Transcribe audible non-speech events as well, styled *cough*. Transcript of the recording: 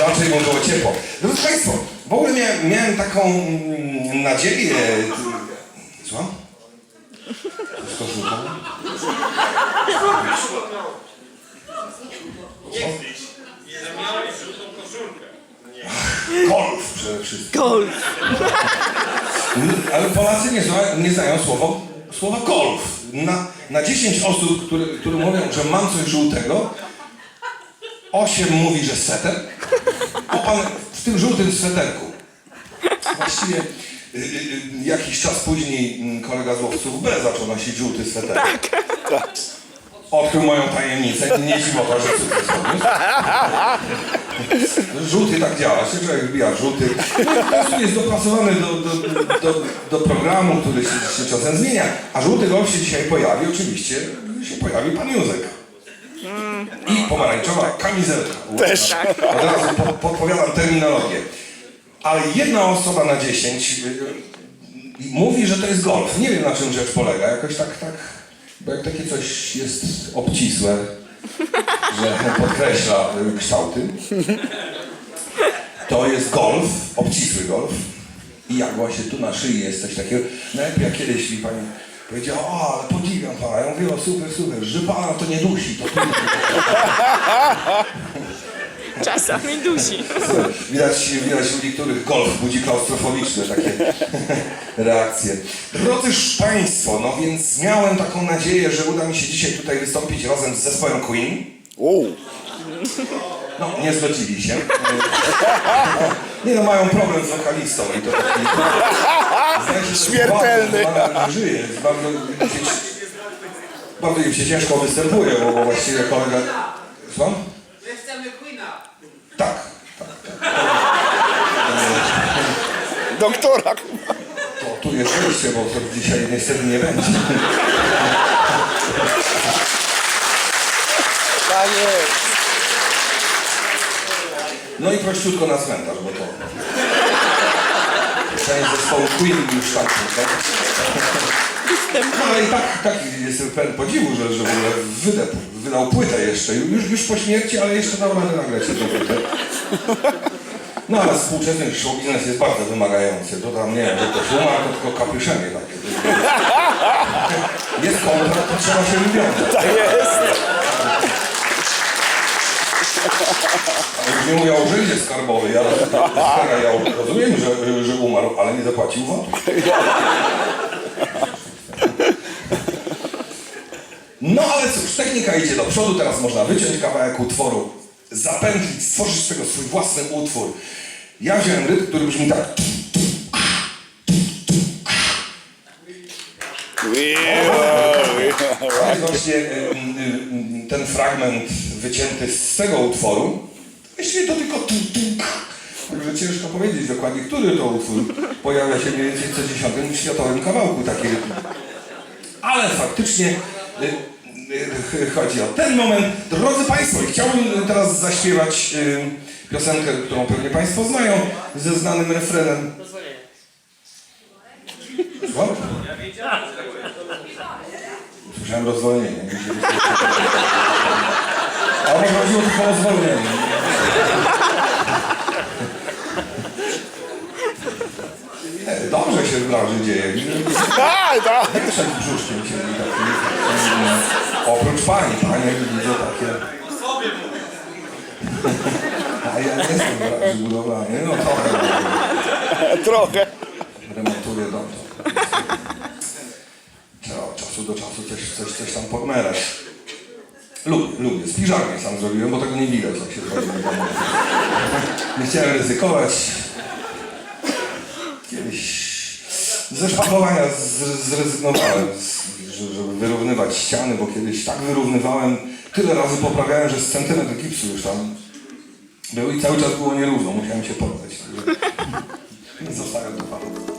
raczej mu było ciepło. Drodzy Państwo, w ogóle miałem, miałem taką mm, nadzieję... Wszystko rzucam? Golf przede wszystkim. Golf. Ale Polacy nie, nie znają słowa, słowa golf. Na, na 10 osób, które, które mówią, że mam coś żółtego, 8 mówi, że sweter, a pan w tym żółtym sweterku. Właściwie y, y, y, jakiś czas później mm, kolega z łowców B zaczął nosić żółty sweter. Tak. Odkrył moją tajemnicę. Nie dziwota, że sukces odniósł. Żółty tak działa, się człowiek wbija żółty. No, po prostu jest dopracowany do, do, do, do programu, który się, się czasem zmienia. A żółty golf się dzisiaj pojawi, oczywiście się pojawi pan Józek. I pomarańczowa kamizelka. Też. Od razu po, podpowiadam terminologię. Ale jedna osoba na 10 y, y, mówi, że to jest golf. Nie wiem na czym rzecz polega. Jakoś tak, tak, bo jak takie coś jest obcisłe, że podkreśla y, kształty, to jest golf, obcisły golf. I jak właśnie tu na szyi jest coś takiego. Najlepiej jak kiedyś mi pani powiedziała, o, ale podziwiam pana. Ja mówię, o super, super, że pana to nie dusi, to tu *laughs* Czasami dusi. *laughs* Widać, widać u niektórych golf budzi klaustrofobiczne takie *laughs* reakcje. Drodzy Państwo, no więc miałem taką nadzieję, że uda mi się dzisiaj tutaj wystąpić razem z zespołem Queen. U, No, nie zgodzili się. *laughs* Nie no, mają problem z wokalistą i to zdaje się, że Śmiertelny. Żyje, jest bardzo, im się, bardzo im się ciężko występuje, bo, bo właściwie kolega... Słucham? My chcemy Queena. Tak, tak, tak. doktora. To tu jest wyjście, bo to dzisiaj niestety nie będzie. Tak jest. No i prościutko na cmentarz, bo to... Część zespołu Queen już tak, tak? No ale i tak, tak jestem pełen podziwu, że, że w ogóle wydał, wydał płytę jeszcze. Już, już po śmierci, ale jeszcze dał radę nagrać tę płytę. No ale współczesny show biznes jest bardzo wymagający. To tam nie wiem, że to umarł, to tylko kapiszenie takie. *laughs* Jest kontrakt, to trzeba się wywiązać. Tak jest. Już nie mówię o urzędzie skarbowym, ja, ja rozumiem, że, że umarł, ale nie zapłacił VAT. No ale cóż, technika idzie do przodu, teraz można wyciąć kawałek utworu, zapętlić, stworzyć z tego swój własny utwór. Ja wziąłem rytm, który brzmi tak. Właśnie ten fragment wycięty z tego utworu. Właściwie to tylko tu, tu, Także ciężko powiedzieć dokładnie, który to utwór pojawia się mniej więcej co dziesiątym światowym kawałku taki rytm. Ale faktycznie y, y, chodzi o ten moment. Drodzy Państwo, chciałbym teraz zaśpiewać y, piosenkę, którą pewnie Państwo znają, ze znanym refrenem. Słucham? Słyszałem rozwolnienie. A może chodziło tylko o zwolnienie. Nie, Dobrze się w branży dzieje. *laughs* Tak, tak. Przed brzuszkiem się taki. Oprócz pani, panie widzę takie. A ja nie jestem w branży budowlanej. No trochę *laughs* Trochę. remontuję dom. to- Trzeba od czasu do czasu coś, coś, coś tam podmerać. Lubię, lubię. Spiżarnię sam zrobiłem, bo tego nie widać, jak się domu. Nie chciałem ryzykować. Kiedyś ze szpachlowania zrezygnowałem, żeby wyrównywać ściany, bo kiedyś tak wyrównywałem, tyle razy poprawiałem, że z centymetr gipsu już tam był i cały czas było nierówno, musiałem się poddać. *laughs* Zostałem do panu.